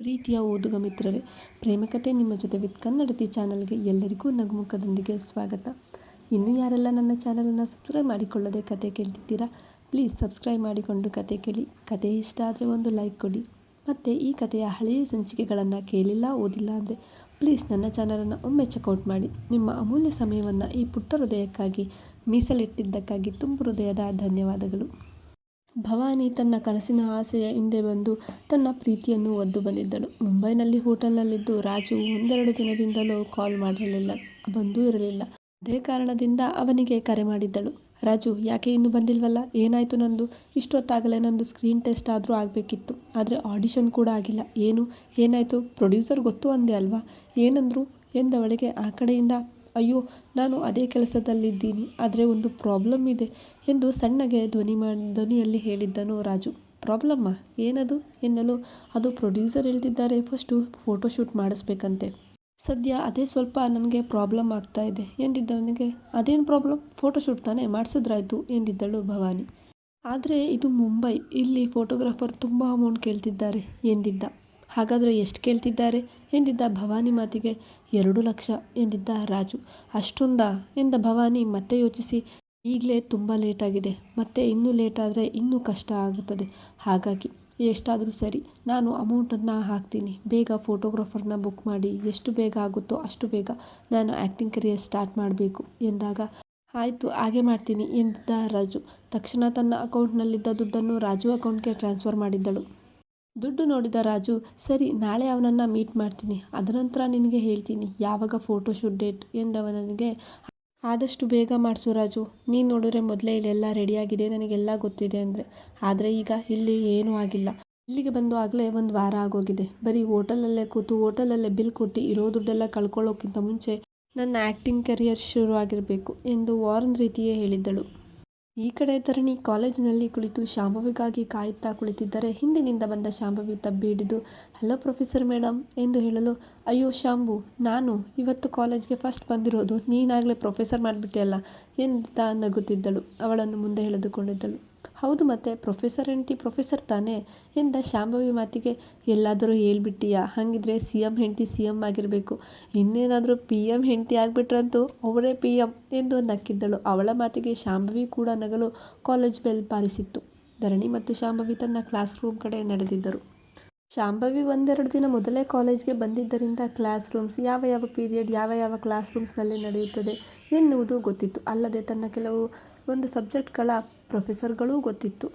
ಪ್ರೀತಿಯ ಓದುಗ ಮಿತ್ರರೇ, ಪ್ರೇಮಕತೆ ನಿಮ್ಮ ಜೊತೆ ವಿತ್ ಕನ್ನಡತಿ ಚಾನಲ್ಗೆ ಎಲ್ಲರಿಗೂ ನಗುಮುಖದೊಂದಿಗೆ ಸ್ವಾಗತ. ಇನ್ನು ಯಾರೆಲ್ಲ ನನ್ನ ಚಾನಲನ್ನು ಸಬ್ಸ್ಕ್ರೈಬ್ ಮಾಡಿಕೊಳ್ಳದೆ ಕತೆ ಕೇಳ್ತಿದ್ದೀರಾ, ಪ್ಲೀಸ್ ಸಬ್ಸ್ಕ್ರೈಬ್ ಮಾಡಿಕೊಂಡು ಕತೆ ಕೇಳಿ. ಕತೆ ಇಷ್ಟ ಆದರೆ ಒಂದು ಲೈಕ್ ಕೊಡಿ. ಮತ್ತು ಈ ಕಥೆಯ ಹಳೆಯ ಸಂಚಿಕೆಗಳನ್ನು ಕೇಳಿಲ್ಲ, ಓದಿಲ್ಲ ಅಂದರೆ ಪ್ಲೀಸ್ ನನ್ನ ಚಾನಲನ್ನು ಒಮ್ಮೆ ಚೆಕ್ಔಟ್ ಮಾಡಿ. ನಿಮ್ಮ ಅಮೂಲ್ಯ ಸಮಯವನ್ನು ಈ ಪುಟ್ಟ ಹೃದಯಕ್ಕಾಗಿ ಮೀಸಲಿಟ್ಟಿದ್ದಕ್ಕಾಗಿ ತುಂಬ ಹೃದಯದ ಧನ್ಯವಾದಗಳು. ಭವಾನಿ ತನ್ನ ಕನಸಿನ ಆಸೆಯ ಹಿಂದೆ ಬಂದು ತನ್ನ ಪ್ರೀತಿಯನ್ನು ಒದ್ದು ಬಂದಿದ್ದಳು. ಮುಂಬೈನಲ್ಲಿ ಹೋಟೆಲ್ನಲ್ಲಿದ್ದು ರಾಜು ಒಂದೆರಡು ದಿನದಿಂದಲೂ ಕಾಲ್ ಮಾಡಿರಲಿಲ್ಲ, ಬಂದೂ ಇರಲಿಲ್ಲ. ಅದೇ ಕಾರಣದಿಂದ ಅವನಿಗೆ ಕರೆ ಮಾಡಿದ್ದಳು. ರಾಜು, ಯಾಕೆ ಇನ್ನೂ ಬಂದಿಲ್ವಲ್ಲ? ಏನಾಯಿತು ನಂದು? ಇಷ್ಟೊತ್ತಾಗಲೇ ನಂದು ಸ್ಕ್ರೀನ್ ಟೆಸ್ಟ್ ಆದರೂ ಆಗಬೇಕಿತ್ತು. ಆದರೆ ಆಡಿಷನ್ ಕೂಡ ಆಗಿಲ್ಲ. ಏನು? ಏನಾಯಿತು? ಪ್ರೊಡ್ಯೂಸರ್ ಗೊತ್ತು ಅಂದೆ ಅಲ್ವಾ? ಏನಂದರು? ಎಂದವಳಿಗೆ ಆ ಕಡೆಯಿಂದ ಅಯ್ಯೋ, ನಾನು ಅದೇ ಕೆಲಸದಲ್ಲಿದ್ದೀನಿ, ಆದರೆ ಒಂದು ಪ್ರಾಬ್ಲಮ್ ಇದೆ ಎಂದು ಸಣ್ಣಗೆ ಧ್ವನಿ ಮಾಡಿ ಧ್ವನಿಯಲ್ಲಿ ಹೇಳಿದ್ದನು ರಾಜು. ಪ್ರಾಬ್ಲಮ್ಮಾ? ಏನದು? ಎನ್ನಲು ಅದು ಪ್ರೊಡ್ಯೂಸರ್ ಹೇಳ್ತಿದ್ದಾರೆ. ಫಸ್ಟು ಫೋಟೋಶೂಟ್ ಮಾಡಿಸ್ಬೇಕಂತೆ. ಸದ್ಯ ಅದೇ ಸ್ವಲ್ಪ ನನಗೆ ಪ್ರಾಬ್ಲಮ್ ಆಗ್ತಾ ಇದೆ, ಎಂದಿದ್ದವನಿಗೆ. ಅದೇನು ಪ್ರಾಬ್ಲಮ್ ಫೋಟೋಶೂಟ್ ತಾನೇ ಮಾಡಿಸಿದ್ರಾಯ್ತು, ಎಂದಿದ್ದಳು ಭವಾನಿ. ಆದರೆ ಇದು ಮುಂಬೈ. ಇಲ್ಲಿ ಫೋಟೋಗ್ರಾಫರ್ ತುಂಬ ಅಮೌಂಟ್ ಕೇಳ್ತಿದ್ದಾರೆ, ಎಂದಿದ್ದ. ಹಾಗಾದರೆ ಎಷ್ಟು ಕೇಳ್ತಿದ್ದಾರೆ? ಎಂದಿದ್ದ ಭವಾನಿ ಮಾತಿಗೆ ಎರಡು ಲಕ್ಷ ಎಂದಿದ್ದ ರಾಜು. ಅಷ್ಟೊಂದ? ಎಂದ ಭವಾನಿ, ಮತ್ತೆ ಯೋಚಿಸಿ. ಈಗಲೇ ತುಂಬ ಲೇಟಾಗಿದೆ ಮತ್ತೆ ಇನ್ನೂ ಲೇಟಾದರೆ ಇನ್ನೂ ಕಷ್ಟ ಆಗುತ್ತದೆ. ಹಾಗಾಗಿ ಎಷ್ಟಾದರೂ ಸರಿ, ನಾನು ಅಮೌಂಟನ್ನು ಹಾಕ್ತೀನಿ. ಬೇಗ ಫೋಟೋಗ್ರಾಫರ್ನ ಬುಕ್ ಮಾಡಿ. ಎಷ್ಟು ಬೇಗ ಆಗುತ್ತೋ ಅಷ್ಟು ಬೇಗ ನಾನು ಆ್ಯಕ್ಟಿಂಗ್ ಕರಿಯರ್ ಸ್ಟಾರ್ಟ್ ಮಾಡಬೇಕು ಎಂದಾಗ, ಆಯಿತು, ಹಾಗೆ ಮಾಡ್ತೀನಿ ಎಂದಿದ್ದ ರಾಜು. ತಕ್ಷಣ ತನ್ನ ಅಕೌಂಟ್ನಲ್ಲಿದ್ದ ದುಡ್ಡನ್ನು ರಾಜು ಅಕೌಂಟ್ಗೆ ಟ್ರಾನ್ಸ್ಫರ್ ಮಾಡಿದ್ದಳು. ದುಡ್ಡು ನೋಡಿದ ರಾಜು, ಸರಿ, ನಾಳೆ ಅವನನ್ನು ಮೀಟ್ ಮಾಡ್ತೀನಿ. ಅದನಂತರ ನಿನಗೆ ಹೇಳ್ತೀನಿ. ಯಾವಾಗ ಫೋಟೋಶೂಟ್ ಡೇಟ್ ಎಂದವನಿಗೆ, ಆದಷ್ಟು ಬೇಗ ಮಾಡಿಸು ರಾಜು. ನೀನು ನೋಡಿದ್ರೆ ಮೊದಲೇ ಇಲ್ಲೆಲ್ಲ ರೆಡಿಯಾಗಿದೆ ನನಗೆಲ್ಲ ಗೊತ್ತಿದೆ ಅಂದರೆ, ಆದರೆ ಈಗ ಇಲ್ಲಿ ಏನೂ ಆಗಿಲ್ಲ. ಇಲ್ಲಿಗೆ ಬಂದು ಆಗಲೇ ಒಂದು ವಾರ ಆಗೋಗಿದೆ. ಬರೀ ಹೋಟೆಲಲ್ಲೇ ಕೂತು, ಹೋಟೆಲಲ್ಲೇ ಬಿಲ್ ಕೊಟ್ಟು ಇರೋ ದುಡ್ಡೆಲ್ಲ ಕಳ್ಕೊಳ್ಳೋಕ್ಕಿಂತ ಮುಂಚೆ ನನ್ನ ಆ್ಯಕ್ಟಿಂಗ್ ಕೆರಿಯರ್ ಶುರು ಆಗಿರಬೇಕು ಎಂದು ವಾರನ್ ರೀತಿಯೇ ಹೇಳಿದ್ದಳು. ಈ ಕಡೆ ಧರಣಿ ಕಾಲೇಜಿನಲ್ಲಿ ಕುಳಿತು ಶಾಂಭವಿಗಾಗಿ ಕಾಯುತ್ತಾ ಕುಳಿತಿದ್ದರೆ ಹಿಂದಿನಿಂದ ಬಂದ ಶಾಂಭವಿ ತಬ್ಬಿ ಹಿಡಿದು ಹಲೋ ಪ್ರೊಫೆಸರ್ ಮೇಡಮ್ ಎಂದು ಹೇಳಲು ಅಯ್ಯೋ ಶಾಂಭು ನಾನು ಇವತ್ತು ಕಾಲೇಜ್ಗೆ ಫಸ್ಟ್ ಬಂದಿರೋದು. ನೀನಾಗಲೇ ಪ್ರೊಫೆಸರ್ ಮಾಡಿಬಿಟ್ಟೆಯಲ್ಲ. ಎಂತ ನಗುತ್ತಿದ್ದಳು. ಅವಳನ್ನು ಮುಂದೆ ಎಳೆದುಕೊಂಡಿದ್ದಳು. ಹೌದು ಮತ್ತೆ ಪ್ರೊಫೆಸರ್ ಹೆಂಡತಿ ಪ್ರೊಫೆಸರ್ ತಾನೇ? ಎಂದ ಶಾಂಭವಿ ಮಾತಿಗೆ, ಎಲ್ಲಾದರೂ ಹೇಳ್ಬಿಟ್ಟಿಯಾ? ಹಾಗಿದ್ರೆ ಸಿ ಎಂ ಹೆಂಡತಿ ಸಿ ಎಂ ಆಗಿರಬೇಕು. ಇನ್ನೇನಾದರೂ ಪಿ ಎಂ ಹೆಂಡತಿ ಆಗಿಬಿಟ್ರಂತೂ ಅವರೇ ಪಿ ಎಂ ಎಂದು ನಕ್ಕಿದ್ದಳು. ಅವಳ ಮಾತಿಗೆ ಶಾಂಭವಿ ಕೂಡ ನಗಲು ಕಾಲೇಜ್ ಬೆಲ್ ಬಾರಿಸಿತ್ತು. ಧರಣಿ ಮತ್ತು ಶಾಂಭವಿ ತನ್ನ ಕ್ಲಾಸ್ ರೂಮ್ ಕಡೆ ನಡೆದಿದ್ದರು. ಶಾಂಭವಿ ಒಂದೆರಡು ದಿನ ಮೊದಲೇ ಕಾಲೇಜ್ಗೆ ಬಂದಿದ್ದರಿಂದ ಕ್ಲಾಸ್ ರೂಮ್ಸ್ ಯಾವ ಯಾವ ಪೀರಿಯಡ್ ಯಾವ ಯಾವ ಕ್ಲಾಸ್ ರೂಮ್ಸ್ನಲ್ಲಿ ನಡೆಯುತ್ತದೆ ಎನ್ನುವುದು ಗೊತ್ತಿತ್ತು. ಅಲ್ಲದೆ ತನ್ನ ಕೆಲವು ಒಂದು ಸಬ್ಜೆಕ್ಟ್ಗಳ ಪ್ರೊಫೆಸರ್ಗಳೂ ಗೊತ್ತಿತ್ತು.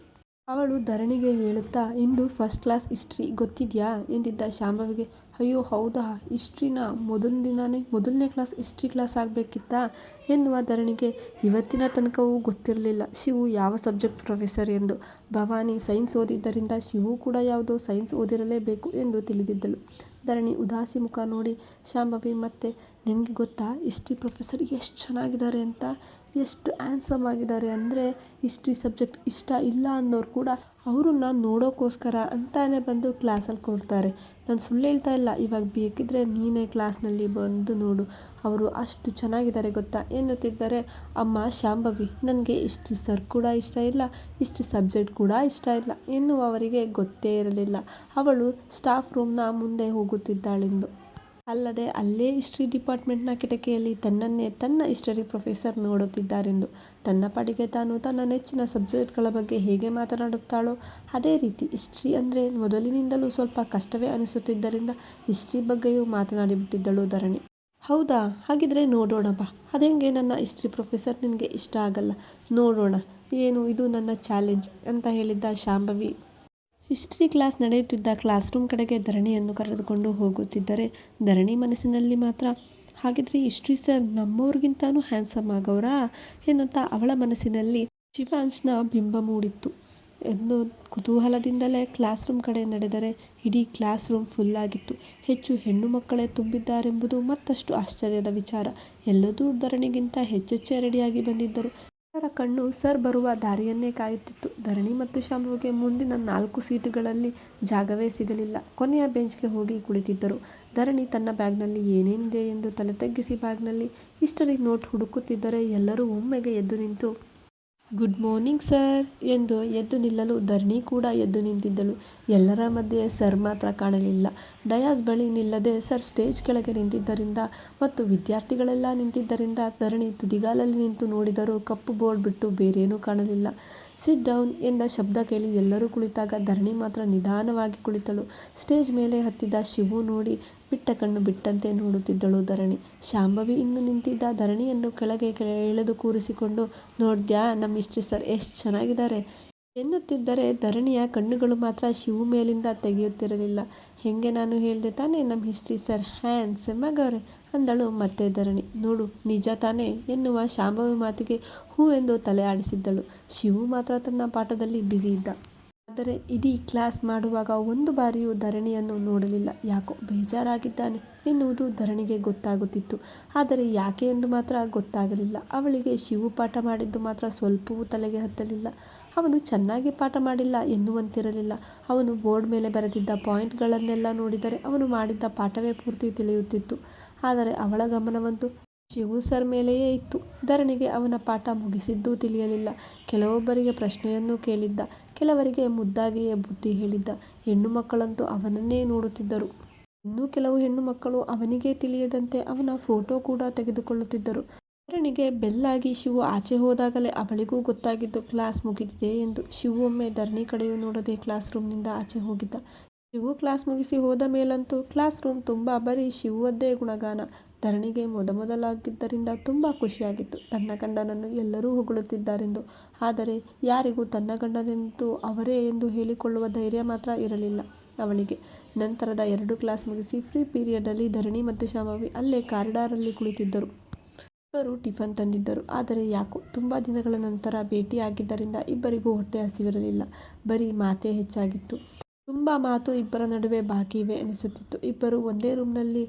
ಅವಳು ಧರಣಿಗೆ ಹೇಳುತ್ತಾ, ಇಂದು ಫಸ್ಟ್ ಕ್ಲಾಸ್ ಹಿಸ್ಟ್ರಿ ಗೊತ್ತಿದೆಯಾ? ಎಂದಿದ್ದ ಶಾಂಭವಿಗೆ ಅಯ್ಯೋ, ಹೌದಾ? ಹಿಸ್ಟ್ರಿನ ಮೊದಲ ದಿನವೇ ಮೊದಲನೇ ಕ್ಲಾಸ್ ಹಿಸ್ಟ್ರಿ ಕ್ಲಾಸ್ ಆಗಬೇಕಿತ್ತಾ? ಎನ್ನುವ ಧರಣಿಗೆ ಇವತ್ತಿನ ತನಕವೂ ಗೊತ್ತಿರಲಿಲ್ಲ. ಶಿವು ಯಾವ ಸಬ್ಜೆಕ್ಟ್ ಪ್ರೊಫೆಸರ್ ಎಂದು. ಭವಾನಿ ಸೈನ್ಸ್ ಓದಿದ್ದರಿಂದ ಶಿವು ಕೂಡ ಯಾವುದೋ ಸೈನ್ಸ್ ಓದಿರಲೇಬೇಕು ಎಂದು ತಿಳಿದಿದ್ದಳು. ಧರಣಿ ಉದಾಸಿ ಮುಖ ನೋಡಿ, ಶಾಂಭವಿ, ಮತ್ತೆ ನಿಮಗೆ ಗೊತ್ತಾ? ಹಿಸ್ಟ್ರಿ ಪ್ರೊಫೆಸರ್ ಎಷ್ಟು ಚೆನ್ನಾಗಿದ್ದಾರೆ ಅಂತ? ಎಷ್ಟು ಆ್ಯನ್ಸಮ್ ಆಗಿದ್ದಾರೆ ಅಂದರೆ ಹಿಸ್ಟ್ರಿ ಸಬ್ಜೆಕ್ಟ್ ಇಷ್ಟ ಇಲ್ಲ ಅನ್ನೋರು ಕೂಡ ಅವ್ರನ್ನ ನೋಡೋಕ್ಕೋಸ್ಕರ ಅಂತಾನೆ ಬಂದು ಕ್ಲಾಸಲ್ಲಿ ಕೊಡ್ತಾರೆ ನಾನು ಸುಳ್ಳು ಹೇಳ್ತಾ ಇಲ್ಲ. ಇವಾಗ ಬೇಕಿದ್ದರೆ ನೀನೇ ಕ್ಲಾಸ್ನಲ್ಲಿ ಬಂದು ನೋಡು. ಅವರು ಅಷ್ಟು ಚೆನ್ನಾಗಿದ್ದಾರೆ ಗೊತ್ತಾ? ಎನ್ನುತ್ತಿದ್ದಾರೆ. ಅಮ್ಮ, ಶಾಂಭವಿ, ನನಗೆ ಇಷ್ಟು ಸರ್ ಕೂಡ ಇಷ್ಟ ಇಲ್ಲ. ಇಷ್ಟು ಸಬ್ಜೆಕ್ಟ್ ಕೂಡ ಇಷ್ಟ ಇಲ್ಲ. ಎನ್ನುವವರಿಗೆ ಗೊತ್ತೇ ಇರಲಿಲ್ಲ. ಅವಳು ಸ್ಟಾಫ್ ರೂಮ್ನ ಮುಂದೆ ಹೋಗುತ್ತಿದ್ದಾಳೆಂದು. ಅಲ್ಲದೆ ಅಲ್ಲೇ ಹಿಸ್ಟ್ರಿ ಡಿಪಾರ್ಟ್ಮೆಂಟ್ನ ಕಿಟಕಿಯಲ್ಲಿ ತನ್ನನ್ನೇ ತನ್ನ ಹಿಸ್ಟರಿ ಪ್ರೊಫೆಸರ್ ನೋಡುತ್ತಿದ್ದಾರೆಂದು. ತನ್ನ ಪಾಡಿಗೆ ತಾನು ತನ್ನ ನೆಚ್ಚಿನ ಸಬ್ಜೆಕ್ಟ್ಗಳ ಬಗ್ಗೆ ಹೇಗೆ ಮಾತನಾಡುತ್ತಾಳೋ ಅದೇ ರೀತಿ ಹಿಸ್ಟ್ರಿ ಅಂದರೆ ಮೊದಲಿನಿಂದಲೂ ಸ್ವಲ್ಪ ಕಷ್ಟವೇ ಅನಿಸುತ್ತಿದ್ದರಿಂದ ಹಿಸ್ಟ್ರಿ ಬಗ್ಗೆಯೂ ಮಾತನಾಡಿಬಿಟ್ಟಿದ್ದಳು ಧರಣಿ. ಹೌದಾ? ಹಾಗಿದ್ರೆ ನೋಡೋಣ ಬಾ ಅದೆಂಗೆ ನನ್ನ ಹಿಸ್ಟ್ರಿ ಪ್ರೊಫೆಸರ್ ನಿನಗೆ ಇಷ್ಟ ಆಗಲ್ಲ. ನೋಡೋಣ. ಏನು ಇದು ನನ್ನ ಚಾಲೆಂಜ್? ಅಂತ ಹೇಳಿದ್ದ ಶಾಂಭವಿ. ಹಿಸ್ಟ್ರಿ ಕ್ಲಾಸ್ ನಡೆಯುತ್ತಿದ್ದ ಕ್ಲಾಸ್ ರೂಮ್ ಕಡೆಗೆ ಧರಣಿಯನ್ನು ಕರೆದುಕೊಂಡು ಹೋಗುತ್ತಿದ್ದರೆ ಧರಣಿ ಮನಸ್ಸಿನಲ್ಲಿ ಮಾತ್ರ, ಹಾಗಿದ್ರೆ ಹಿಸ್ಟ್ರಿ ಸರ್ ನಮ್ಮವ್ರಿಗಿಂತನೂ ಹ್ಯಾಂಡ್ಸಮ್ ಆಗೋರಾ? ಎನ್ನುತ್ತಾ ಅವಳ ಮನಸ್ಸಿನಲ್ಲಿ ಶಿವಾಂಶ್ನ ಬಿಂಬ ಮೂಡಿತ್ತು. ಎಂದು ಕುತೂಹಲದಿಂದಲೇ ಕ್ಲಾಸ್ ರೂಮ್ ಕಡೆ ನಡೆದರೆ ಇಡೀ ಕ್ಲಾಸ್ ರೂಮ್ ಫುಲ್ಲಾಗಿತ್ತು ಹೆಚ್ಚು ಹೆಣ್ಣು ಮಕ್ಕಳೇ ತುಂಬಿದ್ದಾರೆಂಬುದು ಮತ್ತಷ್ಟು ಆಶ್ಚರ್ಯದ ವಿಚಾರ. ಎಲ್ಲದೂ ಧರಣಿಗಿಂತ ಹೆಚ್ಚೆಚ್ಚೇ ರೆಡಿಯಾಗಿ ಬಂದಿದ್ದರು. ಎಲ್ಲರ ಕಣ್ಣು ಸರ್ ಬರುವ ದಾರಿಯನ್ನೇ ಕಾಯುತ್ತಿತ್ತು. ಧರಣಿ ಮತ್ತು ಶಂಭುಗೆ ಮುಂದಿನ ನಾಲ್ಕು ಸೀಟುಗಳಲ್ಲಿ ಜಾಗವೇ ಸಿಗಲಿಲ್ಲ. ಕೊನೆಯ ಬೆಂಚ್ಗೆ ಹೋಗಿ ಕುಳಿತಿದ್ದರು. ಧರಣಿ ತನ್ನ ಬ್ಯಾಗ್ನಲ್ಲಿ ಏನೇನಿದೆ ಎಂದು ತಲೆ ತಗ್ಗಿಸಿ ಬ್ಯಾಗ್ನಲ್ಲಿ ಹಿಸ್ಟರಿ ನೋಟ್ ಹುಡುಕುತ್ತಿದ್ದರೆ ಎಲ್ಲರೂ ಒಮ್ಮೆಗೆ ಎದ್ದು ನಿಂತು ಗುಡ್ ಮಾರ್ನಿಂಗ್ ಸರ್ ಎಂದು ಎದ್ದು ನಿಲ್ಲಲು ಧರಣಿ ಕೂಡ ಎದ್ದು ನಿಂತಿದ್ದಳು. ಎಲ್ಲರ ಮಧ್ಯೆ ಸರ್ ಮಾತ್ರ ಕಾಣಲಿಲ್ಲ. ಡಯಾಸ್ ಬಳಿ ನಿಲ್ಲದೆ ಸರ್ ಸ್ಟೇಜ್ ಕೆಳಗೆ ನಿಂತಿದ್ದರಿಂದ ಮತ್ತು ವಿದ್ಯಾರ್ಥಿಗಳೆಲ್ಲ ನಿಂತಿದ್ದರಿಂದ ಧರಣಿ ತುದಿಗಾಲಲ್ಲಿ ನಿಂತು ನೋಡಿದರೂ ಕಪ್ಪು ಬೋರ್ಡ್ ಬಿಟ್ಟು ಬೇರೇನೂ ಕಾಣಲಿಲ್ಲ. ಸಿಟ್ ಡೌನ್ ಎಂದ ಶಬ್ದ ಕೇಳಿ ಎಲ್ಲರೂ ಕುಳಿತಾಗ ಧರಣಿ ಮಾತ್ರ ನಿಧಾನವಾಗಿ ಕುಳಿತಳು. ಸ್ಟೇಜ್ ಮೇಲೆ ಹತ್ತಿದ ಶಿವು ನೋಡಿ ಬಿಟ್ಟ ಕಣ್ಣು ಬಿಟ್ಟಂತೆ ನೋಡುತ್ತಿದ್ದಳು ಧರಣಿ. ಶಾಂಭವಿ ಇನ್ನು ನಿಂತಿದ್ದ ಧರಣಿಯನ್ನು ಕೆಳಗೆ ಎಳೆದು ಕೂರಿಸಿಕೊಂಡು, ನೋಡ್ದ್ಯಾ, ನಮ್ಮ ಹಿಸ್ಟ್ರಿ ಸರ್ ಎಷ್ಟು ಚೆನ್ನಾಗಿದ್ದಾರೆ. ಎನ್ನುತ್ತಿದ್ದರೆ ಧರಣಿಯ ಕಣ್ಣುಗಳು ಮಾತ್ರ ಶಿವು ಮೇಲಿಂದ ತೆಗೆಯುತ್ತಿರಲಿಲ್ಲ. ಹೆಂಗೆ ನಾನು ಹೇಳಿದೆ ತಾನೇ, ನಮ್ಮ ಹಿಸ್ಟ್ರಿ ಸರ್ ಹ್ಯಾನ್ ಆಗವ್ರೆ, ಅಂದಳು ಮತ್ತೆ ಧರಣಿ. ನೋಡು, ನಿಜ ತಾನೇ ಎನ್ನುವ ಶಾಂಭವಿ ಮಾತಿಗೆ ಹೂ ಎಂದು ತಲೆ ಆಡಿಸಿದ್ದಳು. ಶಿವು ಮಾತ್ರ ತನ್ನ ಪಾಠದಲ್ಲಿ ಬ್ಯುಸಿ ಇದ್ದ. ಆದರೆ ಇಡೀ ಕ್ಲಾಸ್ ಮಾಡುವಾಗ ಒಂದು ಬಾರಿಯೂ ಧರಣಿಯನ್ನು ನೋಡಲಿಲ್ಲ. ಯಾಕೋ ಬೇಜಾರಾಗಿದ್ದಾನೆ ಎನ್ನುವುದು ಧರಣಿಗೆ ಗೊತ್ತಾಗುತ್ತಿತ್ತು. ಆದರೆ ಯಾಕೆ ಎಂದು ಮಾತ್ರ ಗೊತ್ತಾಗಲಿಲ್ಲ. ಅವಳಿಗೆ ಶಿವು ಪಾಠ ಮಾಡಿದ್ದು ಮಾತ್ರ ಸ್ವಲ್ಪವೂ ತಲೆಗೆ ಹತ್ತಲಿಲ್ಲ. ಅವನು ಚೆನ್ನಾಗಿ ಪಾಠ ಮಾಡಿಲ್ಲ ಎನ್ನುವಂತಿರಲಿಲ್ಲ. ಅವನು ಬೋರ್ಡ್ ಮೇಲೆ ಬರೆದಿದ್ದ ಪಾಯಿಂಟ್ಗಳನ್ನೆಲ್ಲ ನೋಡಿದರೆ ಅವನು ಮಾಡಿದ್ದ ಪಾಠವೇ ಪೂರ್ತಿ ತಿಳಿಯುತ್ತಿತ್ತು. ಆದರೆ ಅವಳ ಗಮನವಂತೂ ಶಿವು ಸರ್ ಮೇಲೆಯೇ ಇತ್ತು. ಧರಣಿಗೆ ಅವನ ಪಾಠ ಮುಗಿಸಿದ್ದೂ ತಿಳಿಯಲಿಲ್ಲ. ಕೆಲವೊಬ್ಬರಿಗೆ ಪ್ರಶ್ನೆಯನ್ನು ಕೇಳಿದ್ದ. ಕೆಲವರಿಗೆ ಮುದ್ದಾಗಿಯೇ ಬುದ್ಧಿ ಹೇಳಿದ್ದ ಹೆಣ್ಣು ಮಕ್ಕಳಂತೂ ಅವನನ್ನೇ ನೋಡುತ್ತಿದ್ದರು. ಇನ್ನೂ ಕೆಲವು ಹೆಣ್ಣು ಮಕ್ಕಳು ಅವನಿಗೆ ತಿಳಿಯದಂತೆ ಅವನ ಫೋಟೋ ಕೂಡ ತೆಗೆದುಕೊಳ್ಳುತ್ತಿದ್ದರು. ಧರಣಿಗೆ ಬೆಲ್ಲಾಗಿ ಶಿವು ಆಚೆ ಹೋದಾಗಲೇ ಅವಳಿಗೂ ಗೊತ್ತಾಗಿದ್ದು, ಕ್ಲಾಸ್ ಮುಗಿದಿದೆ ಎಂದು ಶಿವು ಒಮ್ಮೆ ಧರಣಿ ಕಡೆಯೂ ನೋಡದೆ ಕ್ಲಾಸ್ ರೂಮ್ನಿಂದ ಆಚೆ ಹೋಗಿದ್ದ. ಶಿವು ಕ್ಲಾಸ್ ಮುಗಿಸಿ ಹೋದ ಮೇಲಂತೂ ಕ್ಲಾಸ್ ರೂಮ್ ತುಂಬ ಬರೀ ಶಿವುವದ್ದೇ ಗುಣಗಾನ. ಧರಣಿಗೆ ಮೊದಮೊದಲಾಗಿದ್ದರಿಂದ ತುಂಬ ಖುಷಿಯಾಗಿತ್ತು. ತನ್ನ ಗಂಡನನ್ನು ಎಲ್ಲರೂ ಹೊಗಳುತ್ತಿದ್ದಾರೆಂದು. ಆದರೆ ಯಾರಿಗೂ ತನ್ನ ಗಂಡನೆಂದು ಅವರೇ ಎಂದು ಹೇಳಿಕೊಳ್ಳುವ ಧೈರ್ಯ ಮಾತ್ರ ಇರಲಿಲ್ಲ. ಅವಳಿಗೆ ನಂತರದ ಎರಡು ಕ್ಲಾಸ್ ಮುಗಿಸಿ ಫ್ರೀ ಪೀರಿಯಡಲ್ಲಿ ಧರಣಿ ಮತ್ತು ಶಾಮವಿ ಅಲ್ಲೇ ಕಾರಿಡಾರಲ್ಲಿ ಕುಳಿತಿದ್ದರು. ಇಬ್ಬರು ಟಿಫನ್ ತಂದಿದ್ದರು. ಆದರೆ ಯಾಕೋ ತುಂಬ ದಿನಗಳ ನಂತರ ಭೇಟಿಯಾಗಿದ್ದರಿಂದ ಇಬ್ಬರಿಗೂ ಹೊಟ್ಟೆ ಹಸಿವಿರಲಿಲ್ಲ. ಬರೀ ಮಾತೇ ಹೆಚ್ಚಾಗಿತ್ತು. ತುಂಬ ಮಾತು ಇಬ್ಬರ ನಡುವೆ ಬಾಕಿ ಇವೆ ಅನಿಸುತ್ತಿತ್ತು. ಇಬ್ಬರು ಒಂದೇ ರೂಮ್ನಲ್ಲಿ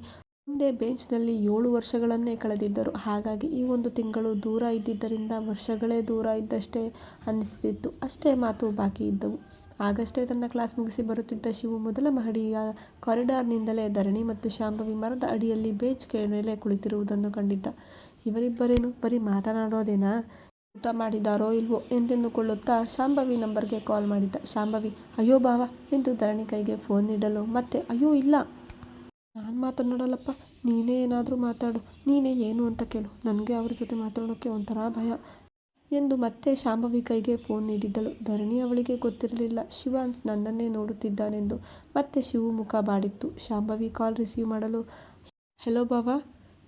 ಒಂದೇ ಬೆಂಚ್ನಲ್ಲಿ ಏಳು ವರ್ಷಗಳನ್ನೇ ಕಳೆದಿದ್ದರು. ಹಾಗಾಗಿ ಈ ಒಂದು ತಿಂಗಳು ದೂರ ಇದ್ದಿದ್ದರಿಂದ ವರ್ಷಗಳೇ ದೂರ ಇದ್ದಷ್ಟೇ ಅನ್ನಿಸುತ್ತಿತ್ತು ಅಷ್ಟೇ ಮಾತು ಬಾಕಿ ಇದ್ದವು. ಆಗಷ್ಟೇ ತನ್ನ ಕ್ಲಾಸ್ ಮುಗಿಸಿ ಬರುತ್ತಿದ್ದ ಶಿವು ಮೊದಲ ಮಹಡಿಯ ಕಾರಿಡಾರ್ನಿಂದಲೇ ಧರಣಿ ಮತ್ತು ಶಾಂಭವಿ ಮರದ ಅಡಿಯಲ್ಲಿ ಬೇಚ್ ಮೇಲೆ ಕುಳಿತಿರುವುದನ್ನು ಕಂಡಿದ್ದ. ಇವರಿಬ್ಬರೇನು ಬರೀ ಮಾತನಾಡೋದೇನಾ? ಊಟ ಮಾಡಿದಾರೋ ಇಲ್ವೋ ಎಂದೆಂದುಕೊಳ್ಳುತ್ತಾ ಶಾಂಭವಿ ನಂಬರ್ಗೆ ಕಾಲ್ ಮಾಡಿದ್ದ. ಶಾಂಭವಿ, ಅಯ್ಯೋ ಬಾವ, ಎಂದು ಧರಣಿ ಕೈಗೆ ಫೋನ್ ನೀಡಲು, ಮತ್ತೆ ಅಯ್ಯೋ ಇಲ್ಲ. ನಾನು ಮಾತನಾಡಲ್ಲಪ್ಪ ನೀನೇ ಏನಾದರೂ ಮಾತಾಡು. ನೀನೇ ಏನು ಅಂತ ಕೇಳು. ನನಗೆ ಅವ್ರ ಜೊತೆ ಮಾತಾಡೋಕ್ಕೆ ಒಂಥರ ಭಯ. ಎಂದು ಮತ್ತೆ ಶಾಂಭವಿ ಕೈಗೆ ಫೋನ್ ನೀಡಿದ್ದಳು. ಧರಣಿ ಅವಳಿಗೆ ಗೊತ್ತಿರಲಿಲ್ಲ. ಶಿವ ನನ್ನನ್ನೇ ನೋಡುತ್ತಿದ್ದಾನೆಂದು. ಮತ್ತೆ ಶಿವು ಮುಖ ಬಾಡಿತ್ತು ಶಾಂಭವಿ ಕಾಲ್ ರಿಸೀವ್ ಮಾಡಲು, ಹೆಲೋ ಬಾಬಾ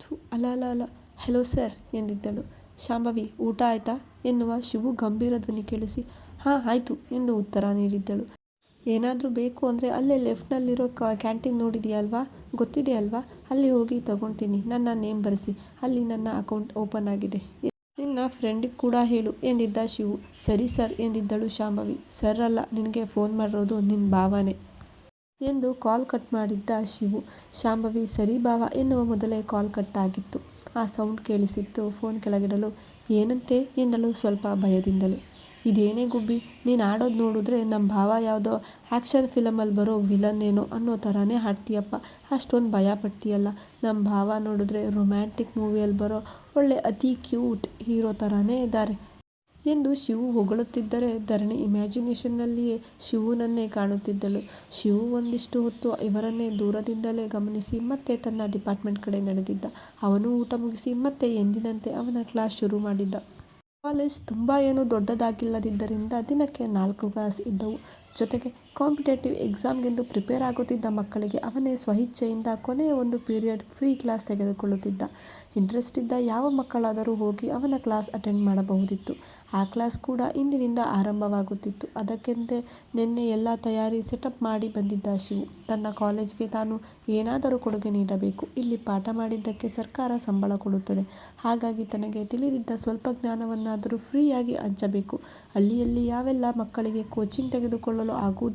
ಥೂ, ಅಲ್ಲ ಅಲ್ಲ ಅಲ್ಲ. Hello sir, ಎಂದಿದ್ದಳು. ಶಾಂಭವಿ, ಊಟ ಆಯ್ತಾ? ಎನ್ನುವ ಶಿವು ಗಂಭೀರ ಧ್ವನಿ ಕೇಳಿಸಿ, ಹಾಂ, ಆಯಿತು, ಎಂದು ಉತ್ತರ ನೀಡಿದ್ದಳು. ಏನಾದರೂ ಬೇಕು ಅಂದರೆ ಅಲ್ಲೇ ಲೆಫ್ಟ್ನಲ್ಲಿರೋ ಕ್ಯಾಂಟೀನ್ ನೋಡಿದೆಯಲ್ವಾ ಗೊತ್ತಿದೆಯಲ್ವಾ ಅಲ್ಲಿ ಹೋಗಿ ತಗೊಳ್ತೀನಿ ನನ್ನ ನೇಮ್ ಬರೆಸಿ. ಅಲ್ಲಿ ನನ್ನ ಅಕೌಂಟ್ ಓಪನ್ ಆಗಿದೆ. ನಿನ್ನ ಫ್ರೆಂಡಿಗೆ ಕೂಡ ಹೇಳು ಎಂದಿದ್ದ ಶಿವು. ಸರಿ ಸರ್ ಎಂದಿದ್ದಳು ಶಾಂಭವಿ. ಸರ್ ಅಲ್ಲ, ನಿನಗೆ ಫೋನ್ ಮಾಡಿರೋದು ನಿನ್ನ ಭಾವನೆ. ಎಂದು ಕಾಲ್ ಕಟ್ ಮಾಡಿದ್ದ ಶಿವು. ಶಾಂಭವಿ, ಸರಿ ಭಾವ ಎನ್ನುವ ಮೊದಲೇ ಕಾಲ್ ಕಟ್ ಆಗಿತ್ತು. ಆ ಸೌಂಡ್ ಕೇಳಿಸಿತ್ತು. ಫೋನ್ ಕೆಳಗಿಡಲು. ಏನಂತೆ? ಎಂದಳು ಸ್ವಲ್ಪ ಭಯದಿಂದಲೇ. ಇದೇನೇ ಗುಬ್ಬಿ, ನೀನು ಆಡೋದು ನೋಡಿದ್ರೆ ನಮ್ಮ ಭಾವ ಯಾವುದೋ ಆ್ಯಕ್ಷನ್ ಫಿಲಮಲ್ಲಿ ಬರೋ ವಿಲನ್ ಏನೋ ಅನ್ನೋ ಥರನೇ ಹಾಡ್ತೀಯಪ್ಪ ಅಷ್ಟೊಂದು ಭಯ ಪಡ್ತೀಯಲ್ಲ. ನಮ್ಮ ಭಾವ ನೋಡಿದ್ರೆ ರೊಮ್ಯಾಂಟಿಕ್ ಮೂವಿಯಲ್ಲಿ ಬರೋ ಒಳ್ಳೆ ಅತಿ ಕ್ಯೂಟ್ ಹೀರೋ ಥರನೇ ಇದ್ದಾರೆ ಎಂದು ಶಿವು ಹೊಗಳುತ್ತಿದ್ದರೆ ಧರಣಿ ಇಮ್ಯಾಜಿನೇಷನ್ನಲ್ಲಿಯೇ ಶಿವನನ್ನೇ ಕಾಣುತ್ತಿದ್ದಳು. ಶಿವು ಒಂದಿಷ್ಟು ಹೊತ್ತು ಇವರನ್ನೇ ದೂರದಿಂದಲೇ ಗಮನಿಸಿ ಮತ್ತೆ ತನ್ನ ಡಿಪಾರ್ಟ್ಮೆಂಟ್ ಕಡೆ ನಡೆದಿದ್ದ. ಅವನು ಊಟ ಮುಗಿಸಿ ಮತ್ತೆ ಎಂದಿನಂತೆ ಅವನ ಕ್ಲಾಸ್ ಶುರು ಮಾಡಿದ್ದ. ಕಾಲೇಜ್ ತುಂಬ ಏನೂ ದೊಡ್ಡದಾಗಿಲ್ಲದಿದ್ದರಿಂದ ದಿನಕ್ಕೆ ನಾಲ್ಕು ಕ್ಲಾಸ್ ಇದ್ದವು. ಜೊತೆಗೆ ಕಾಂಪಿಟೇಟಿವ್ ಎಕ್ಸಾಮ್ಗೆಂದು ಪ್ರಿಪೇರ್ ಆಗುತ್ತಿದ್ದ ಮಕ್ಕಳಿಗೆ ಅವನೇ ಸ್ವಇಚ್ಛೆಯಿಂದ ಕೊನೆಯ ಒಂದು ಪೀರಿಯಡ್ ಫ್ರೀ ಕ್ಲಾಸ್ ತೆಗೆದುಕೊಳ್ಳುತ್ತಿದ್ದ. ಇಂಟ್ರೆಸ್ಟ್ ಇದ್ದ ಯಾವ ಮಕ್ಕಳಾದರೂ ಹೋಗಿ ಅವನ ಕ್ಲಾಸ್ ಅಟೆಂಡ್ ಮಾಡಬಹುದಿತ್ತು. ಆ ಕ್ಲಾಸ್ ಕೂಡ ಇಂದಿನಿಂದ ಆರಂಭವಾಗುತ್ತಿತ್ತು. ಅದಕ್ಕೆಂದೇ ನಿನ್ನೆ ಎಲ್ಲ ತಯಾರಿ ಸೆಟಪ್ ಮಾಡಿ ಬಂದಿದ್ದ ಶಿವು. ತನ್ನ ಕಾಲೇಜ್ಗೆ ತಾನು ಏನಾದರೂ ಕೊಡುಗೆ ನೀಡಬೇಕು. ಇಲ್ಲಿ ಪಾಠ ಮಾಡಿದ್ದಕ್ಕೆ ಸರ್ಕಾರ ಸಂಬಳ ಕೊಡುತ್ತದೆ. ಹಾಗಾಗಿ ತನಗೆ ತಿಳಿದಿದ್ದ ಸ್ವಲ್ಪ ಜ್ಞಾನವನ್ನಾದರೂ ಫ್ರೀಯಾಗಿ ಹಂಚಬೇಕು. ಹಳ್ಳಿಯಲ್ಲಿ ಯಾವೆಲ್ಲ ಮಕ್ಕಳಿಗೆ ಕೋಚಿಂಗ್ ತೆಗೆದುಕೊಳ್ಳಲು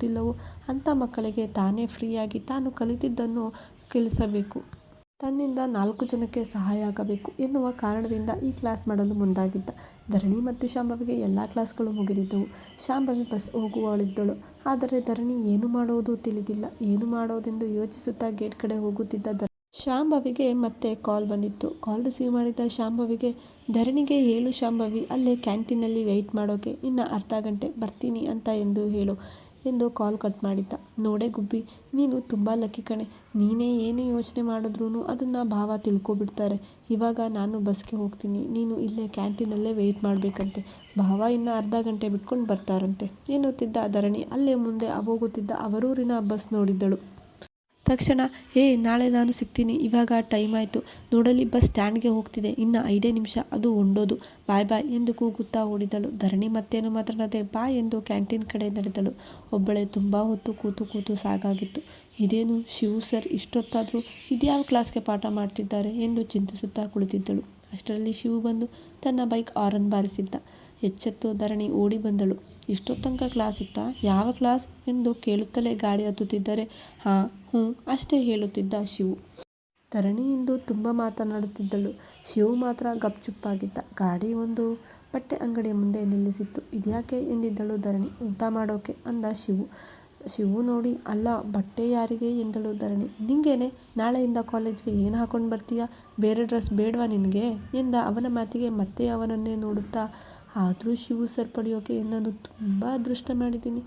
ಆಗುವುದಿಲ್ಲವೋ ಅಂಥ ಮಕ್ಕಳಿಗೆ ತಾನೇ ಫ್ರೀಯಾಗಿ ತಾನು ಕಲಿತಿದ್ದನ್ನು ಕಲಿಸಬೇಕು ತನ್ನಿಂದ ನಾಲ್ಕು ಜನಕ್ಕೆ ಸಹಾಯ ಆಗಬೇಕು ಎನ್ನುವ ಕಾರಣದಿಂದ ಈ ಕ್ಲಾಸ್ ಮಾಡಲು ಮುಂದಾಗಿದ್ದ. ಧರಣಿ ಮತ್ತು ಶಾಂಭವಿಗೆ ಎಲ್ಲ ಕ್ಲಾಸ್ಗಳು ಮುಗಿದಿದ್ದವು. ಶಾಂಭವಿ ಬಸ್ ಹೋಗುವವಳಿದ್ದಳು ಆದರೆ ಧರಣಿ ಏನು ಮಾಡುವುದು ತಿಳಿದಿಲ್ಲ. ಏನು ಮಾಡೋದೆಂದು ಯೋಚಿಸುತ್ತಾ ಗೇಟ್ ಕಡೆ ಹೋಗುತ್ತಿದ್ದ ಶಾಂಭವಿಗೆ ಮತ್ತೆ ಕಾಲ್ ಬಂದಿತ್ತು. ಕಾಲ್ ರಿಸೀವ್ ಮಾಡಿದ ಶಾಂಭವಿಗೆ, ಧರಣಿಗೆ ಹೇಳು ಶಾಂಭವಿ, ಅಲ್ಲೇ ಕ್ಯಾಂಟೀನಲ್ಲಿ ವೆಯ್ಟ್ ಮಾಡೋಕೆ. ಇನ್ನು ಅರ್ಧ ಗಂಟೆ ಬರ್ತೀನಿ ಅಂತ ಎಂದು ಹೇಳು. ಎಂದು ಕಾಲ್ ಕಟ್ ಮಾಡಿದ್ದ. ನೋಡೆ ಗುಬ್ಬಿ, ನೀನು ತುಂಬ ಲಕ್ಕಿ ಕಣೆ. ನೀನೇ ಏನೇ ಯೋಚನೆ ಮಾಡಿದ್ರೂ ಅದನ್ನು ಭಾವ ತಿಳ್ಕೊಬಿಡ್ತಾರೆ. ಇವಾಗ ನಾನು ಬಸ್ಗೆ ಹೋಗ್ತೀನಿ. ನೀನು ಇಲ್ಲೇ ಕ್ಯಾಂಟೀನಲ್ಲೇ ವೆಯ್ಟ್ ಮಾಡಬೇಕಂತೆ. ಭಾವ ಇನ್ನು ಅರ್ಧ ಗಂಟೆ ಬಿಟ್ಕೊಂಡು ಬರ್ತಾರಂತೆ. ಎನ್ನುತ್ತಿದ್ದ ಧರಣಿ. ಅಲ್ಲೇ ಮುಂದೆ ಅವೋಗುತ್ತಿದ್ದ ಅವರೂರಿನ ಬಸ್ ನೋಡಿದ್ದಳು. ತಕ್ಷಣ, ಏ, ನಾಳೆ ನಾನು ಸಿಗ್ತೀನಿ. ಇವಾಗ ಟೈಮ್ ಆಯಿತು. ನೋಡಲಿ ಬಸ್ ಸ್ಟ್ಯಾಂಡ್ಗೆ ಹೋಗ್ತಿದೆ. ಇನ್ನು ಐದೇ ನಿಮಿಷ. ಅದು ಹೊಂಡೋದು ಬಾಯ್ ಬಾಯ್ ಎಂದು ಕೂಗುತ್ತಾ ಓಡಿದಳು. ಧರಣಿ ಮತ್ತೇನು ಮಾತನಾಡದೆ ಬಾಯ್ ಎಂದು ಕ್ಯಾಂಟೀನ್ ಕಡೆ ನಡೆದಳು. ಒಬ್ಬಳೆ ತುಂಬ ಹೊತ್ತು ಕೂತು ಕೂತು ಸಾಗಾಗಿತ್ತು. ಇದೇನು ಶಿವು ಸರ್, ಇಷ್ಟೊತ್ತಾದರೂ ಇದ್ಯಾವ ಕ್ಲಾಸ್ಗೆ ಪಾಠ ಮಾಡ್ತಿದ್ದಾರೆ? ಎಂದು ಚಿಂತಿಸುತ್ತಾ ಕುಳಿತಿದ್ದಳು. ಅಷ್ಟರಲ್ಲಿ ಶಿವು ಬಂದು ತನ್ನ ಬೈಕ್ ಆರನ್ ಬಾರಿಸಿದ್ದ. ಎಚ್ಚೆತ್ತು ಧರಣಿ ಓಡಿ ಬಂದಳು. ಇಷ್ಟೊತ್ತಂಕ ಕ್ಲಾಸ್ ಇತ್ತಾ? ಯಾವ ಕ್ಲಾಸ್? ಎಂದು ಕೇಳುತ್ತಲೇ ಗಾಡಿ ಹತ್ತುತ್ತಿದ್ದರೆ, ಹಾಂ, ಹ್ಞೂ, ಅಷ್ಟೇ ಹೇಳುತ್ತಿದ್ದ ಶಿವು. ಧರಣಿ ಇಂದು ತುಂಬ ಮಾತನಾಡುತ್ತಿದ್ದಳು. ಶಿವು ಮಾತ್ರ ಗಪ್ಚುಪ್ಪಾಗಿದ್ದ ಗಾಡಿ ಒಂದು ಬಟ್ಟೆ ಅಂಗಡಿಯ ಮುಂದೆ ನಿಲ್ಲಿಸಿತ್ತು. ಇದ್ಯಾಕೆ ಎಂದಿದ್ದಳು ಧರಣಿ? ಊಟ ಮಾಡೋಕೆ ಅಂದ ಶಿವು. ಶಿವು ನೋಡಿ, ಅಲ್ಲ, ಬಟ್ಟೆ ಯಾರಿಗೆ ಎಂದಳು ಧರಣಿ. ನಿಂಗೇನೆ? ನಾಳೆಯಿಂದ ಕಾಲೇಜ್ಗೆ ಏನು ಹಾಕೊಂಡು ಬರ್ತೀಯಾ? ಬೇರೆ ಡ್ರೆಸ್ ಬೇಡವಾ ನಿನಗೆ? ಎಂದ ಅವನ ಮಾತಿಗೆ ಮತ್ತೆ ಅವನನ್ನೇ ನೋಡುತ್ತಾ ಆದರೂ ಶಿವು ಸರ್ ಪಡೆಯೋಕ್ಕೆ ನಾನು ತುಂಬ ಅದೃಷ್ಟ ಮಾಡಿದ್ದೀನಿ.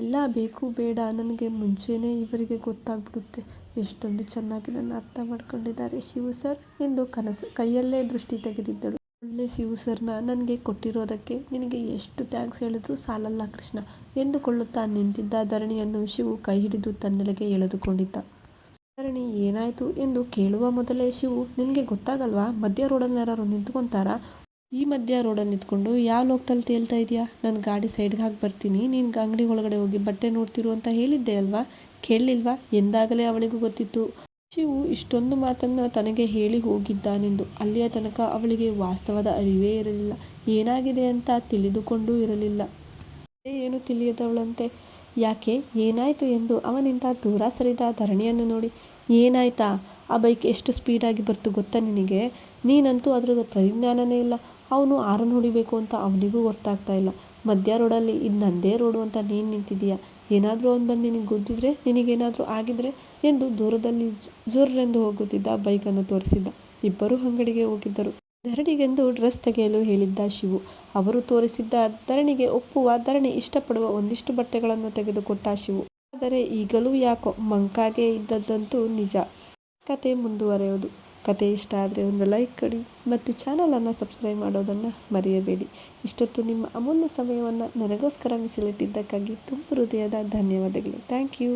ಎಲ್ಲ ಬೇಕು, ಬೇಡ, ನನಗೆ ಮುಂಚೆಯೇ ಇವರಿಗೆ ಗೊತ್ತಾಗ್ಬಿಡುತ್ತೆ. ಎಷ್ಟೊಂದು ಚೆನ್ನಾಗಿ ನನ್ನ ಅರ್ಥ ಮಾಡ್ಕೊಂಡಿದ್ದಾರೆ ಶಿವು ಸರ್ ಎಂದು ಕನಸು, ಕೈಯಲ್ಲೇ ದೃಷ್ಟಿ ತೆಗೆದಿದ್ದಳು. ಒಳ್ಳೆ ಶಿವು ಸರ್ನ ನನಗೆ ಕೊಟ್ಟಿರೋದಕ್ಕೆ ನಿನಗೆ ಎಷ್ಟು ಥ್ಯಾಂಕ್ಸ್ ಹೇಳಿದ್ರು ಸಾಲಲ್ಲ ಕೃಷ್ಣ, ಎಂದುಕೊಳ್ಳುತ್ತಾ ನಿಂತಿದ್ದ ಧರಣಿಯನ್ನು ಶಿವು ಕೈ ಹಿಡಿದು ತನ್ನೆಲೆಗೆ ಎಳೆದುಕೊಂಡಿದ್ದ. ಧರಣಿ ಏನಾಯಿತು ಎಂದು ಕೇಳುವ ಮೊದಲೇ ಶಿವು, ನಿನಗೆ ಗೊತ್ತಾಗಲ್ವಾ, ಮಧ್ಯ ರೋಡಲ್ಲಿ ಯಾರು ನಿಂತ್ಕೊತಾರಾ? ಈ ಮಧ್ಯ ರೋಡಲ್ಲಿ ನಿಂತ್ಕೊಂಡು ಯಾವ ಲೋಕದಲ್ಲಿ ತೇಲ್ತಾ ಇದೆಯಾ? ನನ್ನ ಗಾಡಿ ಸೈಡ್ಗೆ ಹಾಕಿ ಬರ್ತೀನಿ. ನೀನು ಅಂಗಡಿ ಒಳಗಡೆ ಹೋಗಿ ಬಟ್ಟೆ ನೋಡ್ತಿರು ಅಂತ ಹೇಳಿದ್ದೆ ಅಲ್ವಾ? ಕೇಳಲಿಲ್ವಾ ಎಂದಾಗಲೇ ಅವಳಿಗೂ ಗೊತ್ತಿತ್ತು. ಶಿವು ಇಷ್ಟೊಂದು ಮಾತನ್ನು ತನಗೆ ಹೇಳಿ ಹೋಗಿದ್ದಾನೆಂದು. ಅಲ್ಲಿಯ ತನಕ ಅವಳಿಗೆ ವಾಸ್ತವದ ಅರಿವೇ ಇರಲಿಲ್ಲ. ಏನಾಗಿದೆ ಅಂತ ತಿಳಿದುಕೊಂಡೂ ಇರಲಿಲ್ಲ. ಏನು ತಿಳಿಯದವಳಂತೆ? ಯಾಕೆ? ಏನಾಯಿತು ಎಂದು ಅವನಿಂದ ದೂರ ಸರಿದ ಧರಣಿಯನ್ನು ನೋಡಿ. ಏನಾಯ್ತಾ? ಆ ಬೈಕ್ ಎಷ್ಟು ಸ್ಪೀಡಾಗಿ ಬರ್ತು ಗೊತ್ತಾ ನಿನಗೆ? ನೀನಂತೂ ಅದರ ಪರಿಜ್ಞಾನನೇ ಇಲ್ಲ. ಅವನು ಆರನ್ ಹೊಡಿಬೇಕು ಅಂತ ಅವನಿಗೂ ಗೊತ್ತಾಗ್ತಾ ಇಲ್ಲ. ಮಧ್ಯ ರೋಡಲ್ಲಿ, ಇದು ನನ್ನದೇ ರೋಡು ಅಂತ ನೀನು ನಿಂತಿದ್ದೀಯ? ಏನಾದರೂ ಅವ್ನು ಬಂದು ನಿನಗೆ ಗುದ್ದಿದ್ರೆ ನಿನಗೇನಾದರೂ ಆಗಿದ್ರೆ ಎಂದು ದೂರದಲ್ಲಿ ಜೋರ್ರೆಂದು ಹೋಗುತ್ತಿದ್ದ ಬೈಕನ್ನು ತೋರಿಸಿದ್ದ. ಇಬ್ಬರೂ ಅಂಗಡಿಗೆ ಹೋಗಿದ್ದರು. ಧರಣಿಗೆಂದು ಡ್ರೆಸ್ ತೆಗೆಯಲು ಹೇಳಿದ್ದ ಶಿವು. ಅವರು ತೋರಿಸಿದ್ದ ಧರಣಿಗೆ ಒಪ್ಪುವ, ಧರಣಿ ಇಷ್ಟಪಡುವ ಒಂದಿಷ್ಟು ಬಟ್ಟೆಗಳನ್ನು ತೆಗೆದುಕೊಟ್ಟ ಶಿವು. ಆದರೆ ಈಗಲೂ ಯಾಕೋ ಮಂಕಾಗೆ ಇದ್ದದ್ದಂತೂ ನಿಜ. ಕತೆ ಮುಂದುವರೆಯೋದು. ಕತೆ ಇಷ್ಟ ಆದರೆ ಒಂದು ಲೈಕ್ ಕೊಡಿ ಮತ್ತು ಚಾನಲನ್ನು ಸಬ್ಸ್ಕ್ರೈಬ್ ಮಾಡೋದನ್ನು ಮರೆಯಬೇಡಿ. ಇಷ್ಟೊತ್ತು ನಿಮ್ಮ ಅಮೂಲ್ಯ ಸಮಯವನ್ನು ನನಗೋಸ್ಕರ ಮೀಸಲಿಟ್ಟಿದ್ದಕ್ಕಾಗಿ ತುಂಬ ಹೃದಯದ ಧನ್ಯವಾದಗಳು. Thank you